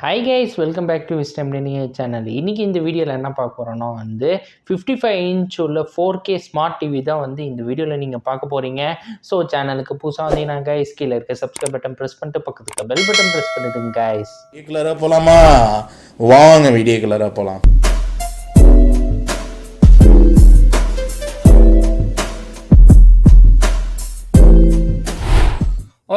Hi guys welcome back to wisdom learning channel இன்றைக்கி இந்த வீடியோவில் என்ன பார்க்க போகிறோன்னா வந்து ஃபிஃப்டி ஃபைவ் இன்ச் உள்ள ஃபோர் கே ஸ்மார்ட் டிவி தான் வந்து இந்த வீடியோவில் நீங்கள் பார்க்க போகிறீங்க ஸோ சேனலுக்கு புதுசாக வந்தீங்கன்னா கைஸ் கீழே இருக்க சப்ஸ்கிரைப் பட்டன் ப்ரெஸ் பண்ணிட்டு பக்கத்துக்கு பெல் பட்டன் ப்ரெஸ் பண்ணிடுங்க கைஸ் வீடியோ கலராக போகலாமா வாங்க வீடியோ கலராக போகலாம்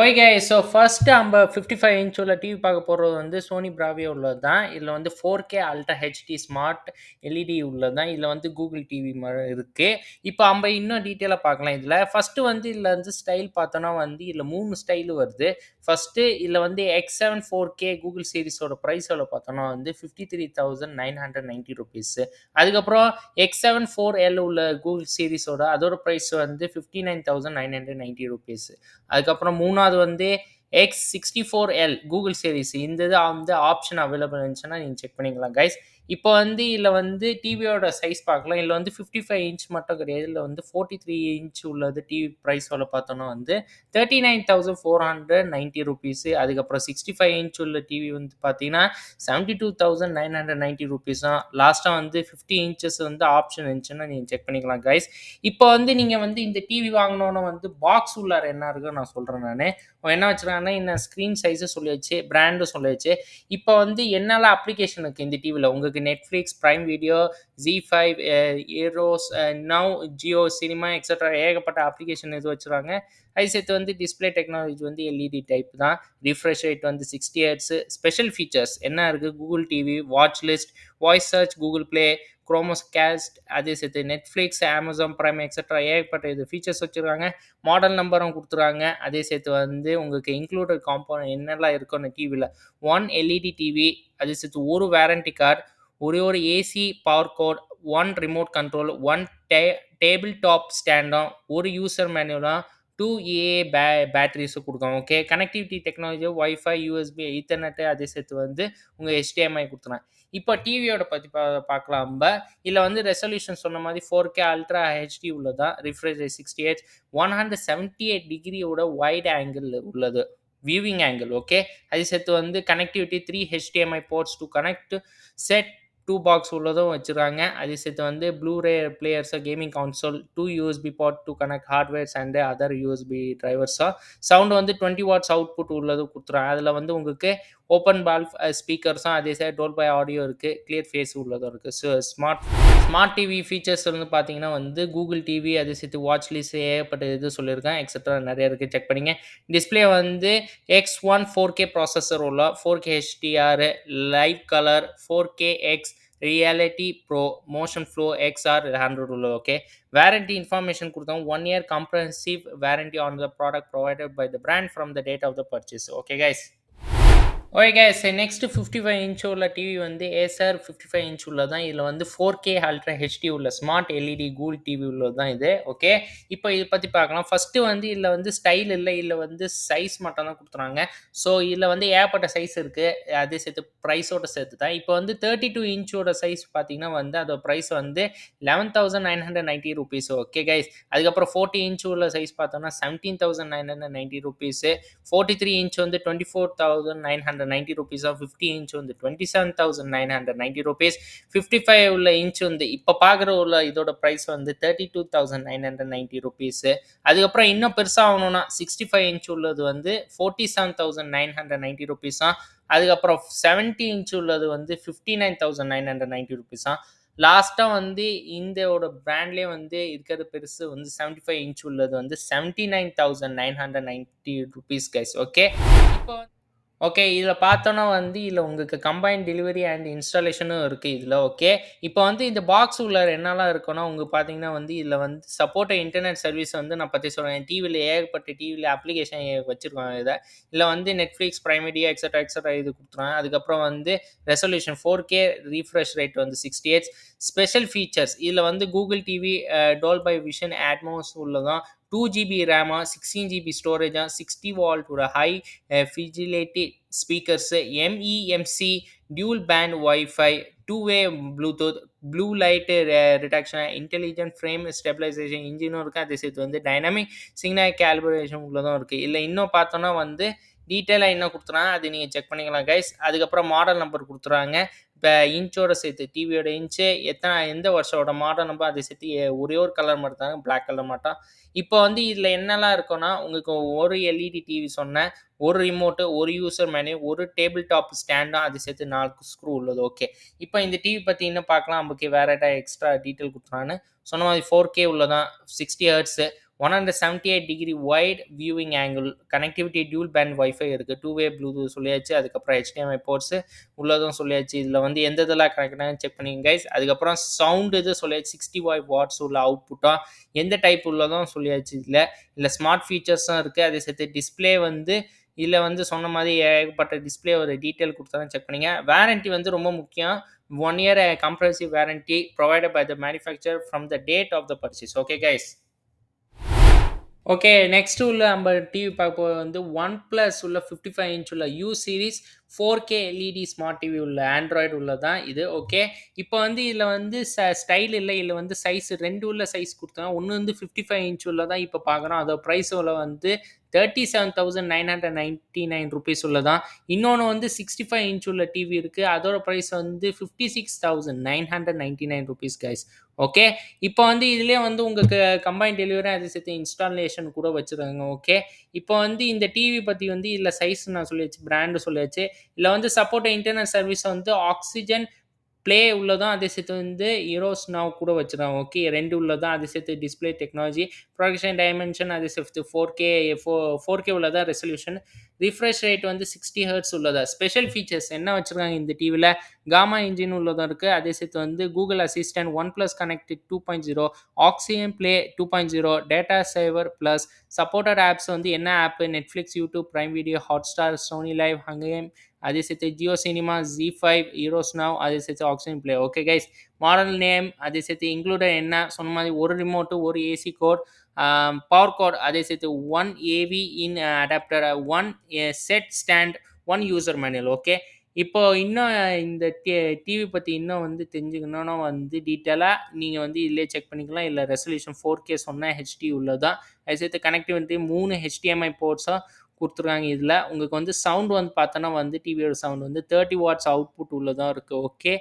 ஓகே ஸோ ஃபஸ்ட்டு நம்ம ஃபிஃப்டி ஃபைவ் இன்ச் உள்ள டிவி பார்க்க போகிறது வந்து சோனி பிராவியோ உள்ளது தான் இதில் வந்து four K ultra HD smart LED உள்ளது தான் இதில் வந்து கூகுள் டிவி இருக்குது இப்போ நம்ம இன்னும் டீட்டெயிலாக பார்க்கலாம் இதில். ஃபஸ்ட்டு வந்து இதில் வந்து ஸ்டைல் பார்த்தோன்னா வந்து இதில் மூணு ஸ்டைலு வருது. ஃபஸ்ட்டு இதில் வந்து X seven four K Google சீரிஸோட price எவ்வளோ பார்த்தோன்னா வந்து fifty three thousand nine hundred ninety rupees அதுக்கப்புறம் எக்ஸ் செவன் ஃபோர் எல் உள்ள கூகுள் சீரிஸோட அதோட ப்ரைஸ் வந்து fifty nine thousand nine hundred ninety rupees அதுக்கப்புறம் மூணாவது வந்து X sixty four L Google series இந்த இது வந்து ஆப்ஷன் அவைலபிள் இருந்துச்சுன்னா நீங்கள் செக் பண்ணிக்கலாம் கைஸ் இப்போ வந்து இதில் வந்து டிவியோட சைஸ் பார்க்கலாம். இதில் வந்து ஃபிஃப்டி ஃபைவ் இன்ச் மட்டும் கிடையாது. இதில் வந்து ஃபோர்ட்டி த்ரீ இன்ச் உள்ளது டிவி ப்ரைஸ் பார்த்தோன்னா வந்து thirty nine thousand four hundred ninety rupees அதுக்கப்புறம் சிக்ஸ்டி ஃபைவ் இன்ச் உள்ள டிவி வந்து பார்த்தீங்கன்னா seventy two thousand nine hundred ninety rupees தான் லாஸ்ட்டாக வந்து ஃபிஃப்டி இன்ச்சஸ் வந்து ஆப்ஷன் இருந்துச்சுன்னா நீங்கள் செக் பண்ணிக்கலாம் கைஸ் இப்போ வந்து நீங்கள் வந்து இந்த டிவி வாங்கினோன்னே வந்து பாக்ஸ் உள்ளார என்ன இருக்குன்னு நான் சொல்கிறேன் நான். என்ன வச்சுருக்காங்கன்னா இந்த ஸ்க்ரீன் சைஸு சொல்லியாச்சு பிராண்டும் சொல்லியாச்சு. இப்போ வந்து என்னெல்லாம் அப்ளிகேஷன் இருக்குது இந்த டிவியில் உங்களுக்கு Netflix Prime Video Zee five Eros Now Jio cinema extra ஏகப்பட்ட அப்ளிகேஷன் இது வச்சுருக்காங்க. அது சேர்த்து வந்து டிஸ்பிளே டெக்னாலஜி வந்து எல்இடி டைப் தான். ரிஃப்ரெஷ் ரேட் வந்து சிக்ஸ்டி ஹெட்ஸு ஸ்பெஷல் ஃபீச்சர்ஸ் என்ன இருக்குது Google TV watch list voice search Google Play Chromecast அதே சேர்த்து நெட்ஃப்ளிக்ஸ் அமேசான் ப்ரைம் எக்ஸட்ரா ஏகப்பட்ட இது ஃபீச்சர்ஸ் வச்சுருக்காங்க. மாடல் நம்பரும் கொடுத்துருக்காங்க. அதே சேர்த்து வந்து உங்களுக்கு இன்க்ளூடட் காம்பவுண்ட் என்னெல்லாம் இருக்குன்னு டிவியில் ஒன் எல்இடி டிவி அதே சேர்த்து ஒரு வேரண்டி கார்டு ஒரே ஒரு AC power cord one remote control one day table top ஸ்டாண்டும் ஒரு யூசர் மேனுவலும் டூ ஏ பே பேட்டரிஸும் கொடுக்கணும் okay connectivity technology WiFi USB Ethernet அதே சேர்த்து வந்து உங்கள் ஹெச்டிஎம்ஐ கொடுத்துருவேன். இப்போ டிவியோட பற்றி பா பார்க்கலாம் நம்ம இதில் வந்து ரெசல்யூஷன் சொன்ன மாதிரி ஃபோர் கே அல்ட்ரா ஹெச்டி உள்ளதான் refresh sixty H one hundred seventy eight டிகிரியோட wide angle உள்ளது. வியூவிங் ஆங்கிள் ஓகே அது சேர்த்து வந்து connectivity three HDMI ports to connect set to box உள்ளதும் வச்சுருக்காங்க. அதே சேர்த்து வந்து blu ray பிளேயர்ஸாக gaming console two USB port to connect hardwares and other USB டிரைவர்ஸாக sound வந்து டுவெண்ட்டி வாட்ஸ் அவுட்புட் உள்ளதும் கொடுத்துருவாங்க அதில் வந்து உங்களுக்கு ஓப்பன் பால் ஸ்பீக்கர்ஸும் அதே சைடு டோல் பை ஆடியோ இருக்குது கிளியர் ஃபேஸ் உள்ளதும் இருக்குது so smart smart TV features வந்து பார்த்தீங்கன்னா வந்து கூகுள் டிவி அதே சேர்த்து வாட்ச் லிஸ்ட் ஏகப்பட்ட இது சொல்லியிருக்கேன் எக்ஸட்ரா நிறைய இருக்குது செக் பண்ணிங்க. டிஸ்பிளே வந்து X one four K processor உள்ள four K HDR live colour four K X reality pro motion flow XR hundred உள்ள ஓகே வேரண்டி இன்ஃபர்மேஷன் கொடுத்தோம். One year comprehensive warranty on the product provided by the brand from the date of the purchase okay guys okay guys next fifty five inch உள்ள TV வந்து Acer fifty five inch உள்ள தான் இதில் வந்து four K ultra HD உள்ள smart LED cool TV உள்ளது தான் இது ஓகே இப்போ இதை பற்றி பார்க்கலாம். ஃபஸ்ட்டு வந்து இதில் வந்து ஸ்டைல் இல்லை இல்லை வந்து சைஸ் மட்டும் தான் கொடுத்துறாங்க. ஸோ இதில் வந்து ஏகப்பட்ட சைஸ் இருக்குது அதே சேர்த்து ப்ரைஸோட சேர்த்து தான் இப்போ வந்து தேர்ட்டி டூ இன்ச்சோட சைஸ் பார்த்தீங்கன்னா வந்து அதோட ப்ரைஸ் வந்து eleven thousand nine hundred ninety rupees okay guys அதுக்கப்புறம் ஃபோர்ட்டி இன்ச் உள்ள சைஸ் பார்த்தோம்னா seventeen thousand nine hundred ninety rupees forty three inch வந்து twenty four thousand nine hundred ninety rupees of fifty inch வந்து twenty seven thousand nine hundred ninety rupees fifty five உள்ள inch வந்து இப்போ பார்க்குற உள்ள இதோட ப்ரைஸ் வந்து thirty two thousand nine hundred ninety rupees அதுக்கப்புறம் இன்னும் பெருசாக ஆகணும்னா சிக்ஸ்டி ஃபைவ் இன்ச் உள்ளது வந்து forty seven thousand nine hundred ninety ருபீஸாக அதுக்கப்புறம் செவன்ட்டி இன்ச் உள்ளது வந்து fifty nine thousand nine hundred ninety ருபீஸாக லாஸ்ட்டாக வந்து இந்தியோட பிராண்ட்லேயே வந்து இருக்கிறது பெருசு வந்து செவன்ட்டி ஃபைவ் இன்ச் உள்ளது வந்து seventy nine thousand nine hundred ninety rupees guys okay இப்போ ஓகே இதில் பார்த்தோன்னா வந்து இதில் உங்களுக்கு கம்பைன் டெலிவரி அண்ட் இன்ஸ்டாலேஷனும் இருக்குது இதில் ஓகே இப்போ வந்து இந்த பாக்ஸ் உள்ள என்னெல்லாம் இருக்குன்னா உங்களுக்கு பார்த்தீங்கன்னா வந்து இதில் வந்து சப்போர்ட் இன்டர்நெட் சர்வீஸ் வந்து நான் பற்றி சொல்கிறேன் டிவியில் ஏகப்பட்ட டிவியில் அப்ளிகேஷன் வச்சுருக்கோம் இதை. இதில் வந்து நெட்ஃப்ளிக்ஸ் ப்ரைமேடியா எக்ஸட்ரா எக்ஸட்ரா இது கொடுத்துருவாங்க. அதுக்கப்புறம் வந்து resolution four K refresh rate வந்து சிக்ஸ்டி எயிட் ஸ்பெஷல் ஃபீச்சர்ஸ் இதில் வந்து Google TV Dolby vision Atmos உள்ளதும் டூ ஜிபி ரேமா சிக்ஸ்டீன் ஜிபி ஸ்டோரேஜாக sixty வால்ட்டோட high fidelity speakers MEMC dual band wifi two way bluetooth blue light reduction intelligent frame stabilisation இன்ஜினும் இருக்குது அதே சேர்த்து வந்து டைனமிக் சிக்னல் கேல்குலேஷன் உள்ளதும் இருக்குது இல்லை இன்னும் பார்த்தோன்னா வந்து டீட்டெயிலாக என்ன கொடுத்துறாங்க. அது நீங்கள் செக் பண்ணிக்கலாம் கைஸ் அதுக்கப்புறம் மாடல் நம்பர் கொடுத்துறாங்க. இப்போ இன்ச்சோட சேர்த்து டிவியோட இன்ச்சு எத்தனை எந்த வருஷோட மாடல் நம்பர் அதை சேர்த்து ஒரே ஒரு கலர் மட்டும் தாங்க பிளாக் கலர் மட்டும். இப்போ வந்து இதில் என்னெல்லாம் இருக்குன்னா உங்களுக்கு ஒரு எல்இடி டிவி சொன்னேன் ஒரு ரிமோட்டு ஒரு யூசர் மேனு ஒரு டேபிள் டாப் ஸ்டாண்டும் அது சேர்த்து நாலு ஸ்க்ரூ உள்ளது ஓகே இப்போ இந்த டிவி பற்றி இன்னும் பார்க்கலாம் நமக்கு வேறு ஏதாவது எக்ஸ்ட்ரா டீட்டெயில் கொடுத்துறான்னு சொன்ன மாதிரி ஃபோர் கே உள்ளதான் sixty hertz one hundred seventy eight degree wide viewing angle connectivity dual band wifi இருக்குது டூ வே ப்ளூடூத் சொல்லியாச்சு அதுக்கப்புறம் ஹெச்டிஎம்ஐ போர்ட்ஸு உள்ளதும் சொல்லியாச்சு. இதில் வந்து எந்த இதெல்லாம் கனெக்ட் செக் பண்ணிங்க கைஸ் அதுக்கப்புறம் சவுண்டு இது சொல்லியாச்சு. சிக்ஸ்டி ஃபைவ் வாட்ஸ் உள்ள அவுட்புட்டாக எந்த டைப் உள்ளதும் சொல்லியாச்சு இதில். இல்லை ஸ்மார்ட் ஃபீச்சர்ஸும் இருக்குது அதே சேர்த்து டிஸ்ப்ளே வந்து இதில் வந்து சொன்ன மாதிரி ஏகப்பட்ட டிஸ்பிளே ஒரு டீட்டெயில் கொடுத்தா செக் பண்ணிங்க. வாரண்ட்டி வந்து ரொம்ப முக்கியம். One year comprehensive warranty provided by the manufacturer from the date of the purchase okay guys okay next உள்ள நம்ம டிவி பார்க்க போகிறது வந்து ஒன் ப்ளஸ் உள்ள ஃபிஃப்டி ஃபைவ் இன்ச் உள்ள U series four K LED smart TV உள்ள Android உள்ளதான் இது ஓகே இப்போ வந்து இதில் வந்து ச ஸ்டைல் இல்லை. இதில் வந்து சைஸ் ரெண்டு உள்ள சைஸ் கொடுத்தாங்க ஒன்று வந்து ஃபிஃப்டி ஃபைவ் இன்ச் உள்ள தான் இப்போ பார்க்குறோம். அதோட ப்ரைஸ் உள்ள வந்து thirty seven thousand nine hundred ninety nine rupees உள்ளதான். இன்னொன்று வந்து சிக்ஸ்டி ஃபைவ் இன்ச் உள்ள டிவி இருக்குது அதோட ப்ரைஸ் வந்து fifty six thousand nine hundred ninety nine rupees guys okay இப்போ வந்து இதுலேயே வந்து உங்களுக்கு கம்பைன் டெலிவரி அது சேர்த்து இன்ஸ்டாலேஷன் கூட வச்சுருக்காங்க ஓகே இப்போ வந்து இந்த டிவி பற்றி வந்து இதில் சைஸ் நான் சொல்லியாச்சு பிராண்டு சொல்லியாச்சு. இல்லை வந்து சப்போர்ட் இன்டர்னல் சர்வீஸ் வந்து ஆக்சிஜன் ப்ளே உள்ளதும் அதே சேர்த்து வந்து ஹீரோஸ் நாவ் கூட வச்சுருக்காங்க. ஓகே ரெண்டு உள்ளதான் அதே சேர்த்து டிஸ்பிளே டெக்னாலஜி ப்ரொடக்ஷன் டைமென்ஷன் அதே சேர்த்து four K four four K உள்ளதா ரெசல்யூஷன் ரிஃப்ரெஷ் ரேட் வந்து சிக்ஸ்டி ஹர்ட்ஸ் உள்ளதா? ஸ்பெஷல் ஃபீச்சர்ஸ் என்ன வச்சுருக்காங்க இந்த டிவியில் காமா இன்ஜின் உள்ளதும் இருக்குது அதே சேர்த்து வந்து Google assistant OnePlus connect two point zero Oxygen play two point zero data saver plus supported apps வந்து என்ன app Netflix YouTube prime video Hotstar Sony live Hungama அதே சேர்த்து Jio cinema Zee five Eros now அதே சேர்த்து Oxygen play okay guys model name அதே சேர்த்து included என்ன? சொன்ன மாதிரி ஒரு ரிமோட்டு ஒரு ஏசி கோட் பவர் கோட் அதே சேர்த்து one AV in adapter one set stand one user manual okay இப்போ இன்னும் uh, இந்த டிவி பற்றி இன்னும் வந்து தெரிஞ்சுக்கணும்னா வந்து டீட்டெயிலாக நீங்கள் வந்து இதிலே செக் பண்ணிக்கலாம். இல்லை ரெசல்யூஷன் ஃபோர் கே சொன்னால் ஹெச்டி உள்ளதான் அது சேர்த்து கனெக்டிவிட்டி மூணு ஹெச்டிஎம்ஐ போர்ட்ஸாக கொடுத்துருக்காங்க இதில். உங்களுக்கு வந்து சவுண்ட் வந்து பார்த்தோன்னா வந்து டிவியோட சவுண்ட் வந்து தேர்ட்டி வாட்ஸ் அவுட்புட் உள்ளதான் இருக்குது ஓகே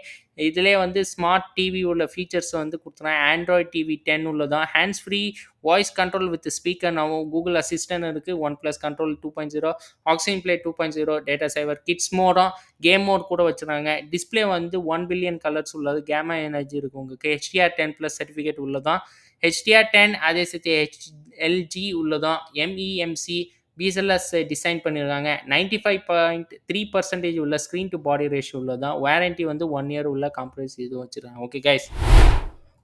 இதிலே வந்து ஸ்மார்ட் டிவி உள்ள ஃபீச்சர்ஸ் வந்து கொடுத்துருக்காங்க. ஆண்ட்ராய்ட் டிவி டென் உள்ளதான். Hands free voice control with speaker நவும் Google assistant இருக்குது OnePlus control two point zero Oxygen play two point zero data saver kids மோடும் game mode கூட வச்சுருக்காங்க. டிஸ்பிளே வந்து ஒன் பில்லியன் கலர்ஸ் உள்ளது. கேமா energy இருக்குது உங்களுக்கு. HDR ten plus certificate உள்ளதான். HDR ten அதே சேர்த்து ஹெச் எல்ஜி உள்ளதான். எம்இஎம்சி பிஎஸ்எல்எஸ் டிசைன் பண்ணியிருக்காங்க ninety five point three percentage உள்ள ஸ்க்ரீன் டு பாடி ரேஷியோ உள்ளதான் வாரண்ட்டி வந்து ஒன் இயர் உள்ள காம்ப்ரமைஸ் இது வச்சுருக்காங்க. Okay guys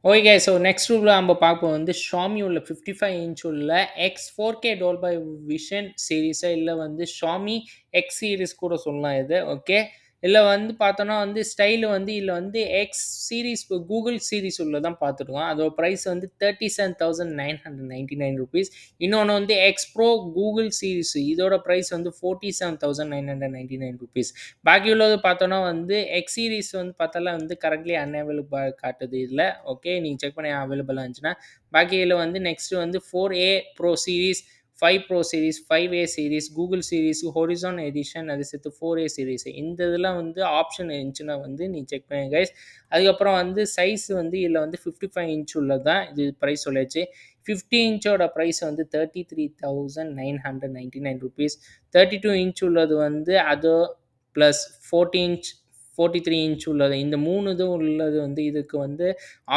okay guys so next ரூமில் நம்ம பார்ப்போம். வந்து ஷாமி உள்ள ஃபிஃப்டி ஃபைவ் இன்ச் உள்ள X four K Dolby vision சீரீஸாக இல்லை வந்து ஷாமி எக்ஸ் சீரீஸ் கூட சொல்லலாம் இது. ஓகே இல்லை வந்து பார்த்தோன்னா வந்து ஸ்டைலு வந்து இதில் வந்து எக்ஸ் சீரீஸ் கூகுள் சீரீஸ் உள்ள தான் பார்த்துருக்கோம் அதோட ப்ரைஸ் வந்து thirty seven thousand nine hundred ninety nine rupees இன்னொன்று வந்து எக்ஸ் ப்ரோ கூகுள் சீரீஸ் இதோட ப்ரைஸ் வந்து forty seven thousand nine hundred ninety nine rupees பாக்கி உள்ளது பார்த்தோன்னா வந்து எக்ஸ் சீரீஸ் வந்து பார்த்தாலும் வந்து கரண்ட்லி அன்அவைலபிள் காட்டுது இதில். ஓகே நீங்கள் செக் பண்ணி அவைலபிளாக இருந்துச்சுன்னா பாக்கியில் வந்து நெக்ஸ்ட் வந்து four A pro series five pro series five A series Google series horizon edition அது சேர்த்து ஃபோர் ஏ சீரீஸ் இந்த இதெல்லாம் வந்து ஆப்ஷன் இருந்துச்சுன்னா வந்து நீ செக் பண்ணுங்க கைஸ் அதுக்கப்புறம் வந்து சைஸ் வந்து இதில் வந்து ஃபிஃப்டி ஃபைவ் இன்ச் உள்ளது தான் இது ப்ரைஸ் சொல்லியாச்சு. ஃபிஃப்டி இன்ச்சோட ப்ரைஸ் வந்து thirty three thousand nine hundred ninety nine rupees thirty two inch உள்ளது வந்து அது plus forty inch forty three inch உள்ளது. இந்த மூணு இதுவும் உள்ளது வந்து இதுக்கு வந்து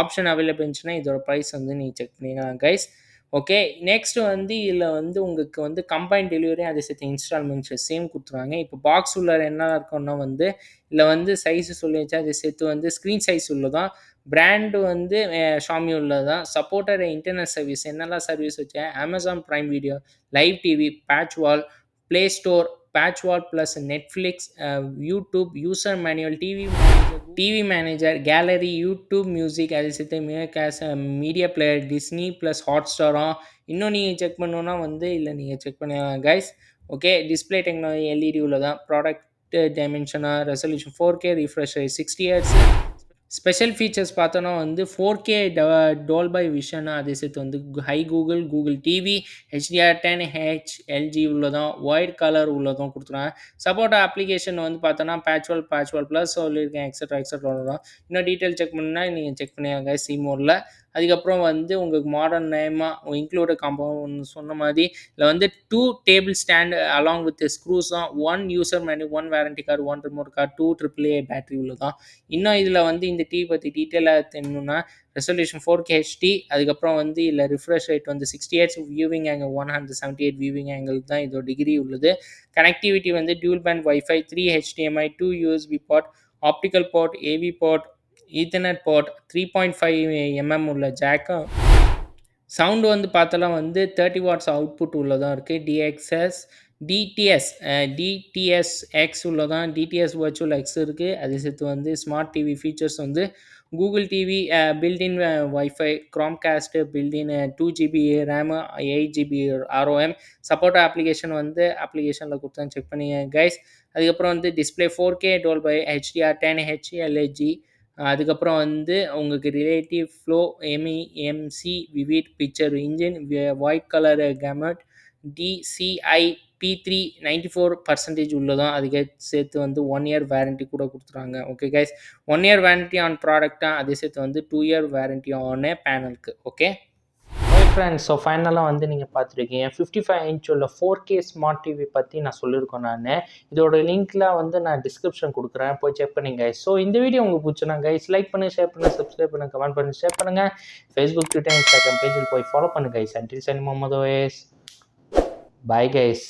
ஆப்ஷன் அவைலபிள் இருந்துச்சுன்னா இதோட ப்ரைஸ் வந்து நீ செக் பண்ணிக்கலாம் கைஸ் ஓகே நெக்ஸ்ட் வந்து இதில் வந்து உங்களுக்கு வந்து கம்பைன் டெலிவரி அதை சேர்த்து இன்ஸ்டால்மெண்ட்ஸ் சேம் கொடுத்துருவாங்க. இப்போ பாக்ஸ் உள்ள என்ன இருக்கும்னா வந்து இதில் வந்து சைஸ் சொல்லியாச்சு அதை சேர்த்து வந்து ஸ்க்ரீன் சைஸ் உள்ளதான். பிராண்டு வந்து ஷாமி உள்ளதான். சப்போர்ட்டட் இன்டர்நெட் சர்வீஸ் என்னெல்லாம் சர்வீஸ் வச்சேன் Amazon Prime video live TV PatchWall Play Store PatchWall plus Netflix YouTube user manual TV TV manager gallery YouTube music அது சேர்த்து மேகாஸ் media player Disney plus hot ஸ்டாரும் இன்னும் நீங்கள் check பண்ணணுன்னா வந்து இல்லை நீங்கள் செக் பண்ணலாம் guys okay display technology LED உள்ளதான். Product டைமென்ஷனாக resolution four K refresh sixty years special features பார்த்தோன்னா வந்து ஃபோர் கே டோல்பை விஷன் அதே சேர்த்து வந்து hi Google Google TV HDR ten HLG உள்ளதும் ஒயிட் கலர் உள்ளதும் கொடுத்துருவாங்க சப்போர்ட் அப்ளிகேஷன் வந்து பார்த்தோன்னா பேச்சுவல் பேச்சுவல் ப்ளஸ் சொல்லியிருக்கேன் எக்ஸட்ரா எக்ஸட்ரா இன்னும் டீட்டெயில் செக் பண்ணால் நீங்கள் செக் பண்ணியாங்க சிமோரில் அதுக்கப்புறம் வந்து உங்களுக்கு மாடர்ன் நேமாக இன்க்ளூட் காம்பவுண்ட் சொன்ன மாதிரி இதில் வந்து two table stand along with screws தான். One user manual one warranty card one remote card two triple A battery உள்ளதான். இன்னும் இதில் வந்து இந்த டிவி பற்றி டீட்டெயிலாக தெரியணும்னா ரெசல்யூஷன் ஃபோர் கே ஹெச்டி அதுக்கப்புறம் வந்து இல்லை ரிஃப்ரெஷ் ரேட் வந்து sixty eight viewing angle one hundred seventy eight viewing angle தான் இதோட டிகிரி உள்ளது. கனெக்டிவிட்டி வந்து dual band wifi three HDMI two USB port optical port AV port ethernet port three point five MM உள்ள ஜாக்கும் sound வந்து பார்த்தாலும் வந்து thirty watts output உள்ளதாக இருக்குது டிஎக்ஸ்எஸ் டிடிஎஸ் டிடிஎஸ் எக்ஸ் உள்ளதான் டிடிஎஸ் வர்ச்சுவல் எக்ஸ் இருக்குது அதே சேர்த்து வந்து ஸ்மார்ட் டிவி ஃபீச்சர்ஸ் வந்து Google TV built in wifi Chromecast built in two GB RAM eight GB ROM support application வந்து அப்ளிகேஷனில் கொடுத்தா செக் பண்ணிங்க கைஸ் அதுக்கப்புறம் வந்து display four K Dolby HDR ten HLG அதுக்கப்புறம் வந்து உங்களுக்கு relative flow ME MC vivid picture engine white colour gamut DCI P three ninety four percentage உள்ளதும். அதுக்கே சேர்த்து வந்து ஒன் இயர் வேரண்டி கூட கொடுத்துறாங்க okay guys one year warranty on ப்ராடக்டாக அதே சேர்த்து வந்து டூ இயர் வேரண்டி ஆன் பேனலுக்கு ஓகே ஃப்ரெண்ட்ஸ் ஸோ ஃபைனலாக வந்து நீங்கள் பார்த்துருக்கீங்க. ஃபிஃப்டி ஃபைவ் இன்ச் உள்ள ஃபோர் கே ஸ்மார்ட் டிவி பற்றி நான் சொல்லியிருக்கேன் நான். இதோட லிங்க்கில் வந்து நான் டிஸ்கிரிப்ஷன் கொடுக்குறேன். போய் செக் பண்ணுங்க ஸோ இந்த வீடியோ உங்களுக்கு பிடிச்சினா கைஸ் லைக் பண்ணுங்கள் ஷேர் பண்ணுங்கள் சப்ஸ்கிரைப் பண்ணுங்கள் கமெண்ட் பண்ணி ஷேர் பண்ணுங்கள் ஃபேஸ்புக் ட்விட்டர் இன்ஸ்டாகிராம் பேஜில் போய் ஃபாலோ பண்ணுங்கள் கைஸ் அண்டில் சனி முகமது ஓஎஸ் பாய் கைஸ்